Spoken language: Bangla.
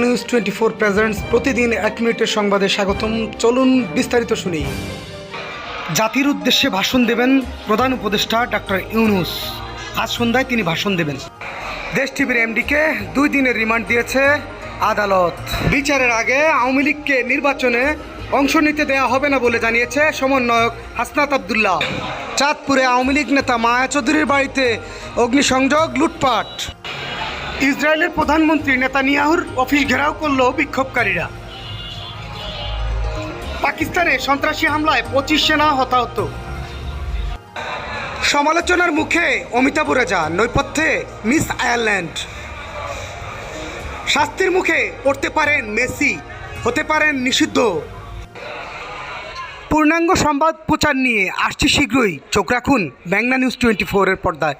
নিউজ টোয়েন্টি ফোর প্রেজেন্টস প্রতিদিন এক মিনিটের সংবাদে স্বাগতম। চলুন বিস্তারিত শুনি। জাতির উদ্দেশ্যে ভাষণ দেবেন প্রধান উপদেষ্টা ডাক্তার ইউনুস। আজ সন্ধ্যায় তিনি ভাষণ দেবেন। দেশ টিভির এমডিকে দুই দিনের রিমান্ড দিয়েছে আদালত। বিচারের আগে আওয়ামী লীগকে নির্বাচনে অংশ নিতে দেওয়া হবে না বলে জানিয়েছে সমন্বয়ক হাসনাত আবদুল্লাহ। চাঁদপুরে আওয়ামী লীগ নেতা মায়া চৌধুরীর বাড়িতে অগ্নিসংযোগ, লুটপাট। ইসরায়েলের প্রধানমন্ত্রী নেতানিয়াহুর অফিস ঘেরাও করল বিক্ষোভকারীরা। পাকিস্তানে সন্ত্রাসী হামলায় পঁচিশ সেনা হতাহত। সমালোচনার মুখে অমিতাভ রেজা, নৈপথ্যে মিস আয়ারল্যান্ড। শাস্তির মুখে পড়তে পারেন মেসি, হতে পারেন নিষিদ্ধ। পূর্ণাঙ্গ সংবাদ প্রচার নিয়ে আসছি শীঘ্রই। চোখ রাখুন ব্যাংলা নিউজ টোয়েন্টি ফোরের পর্দায়।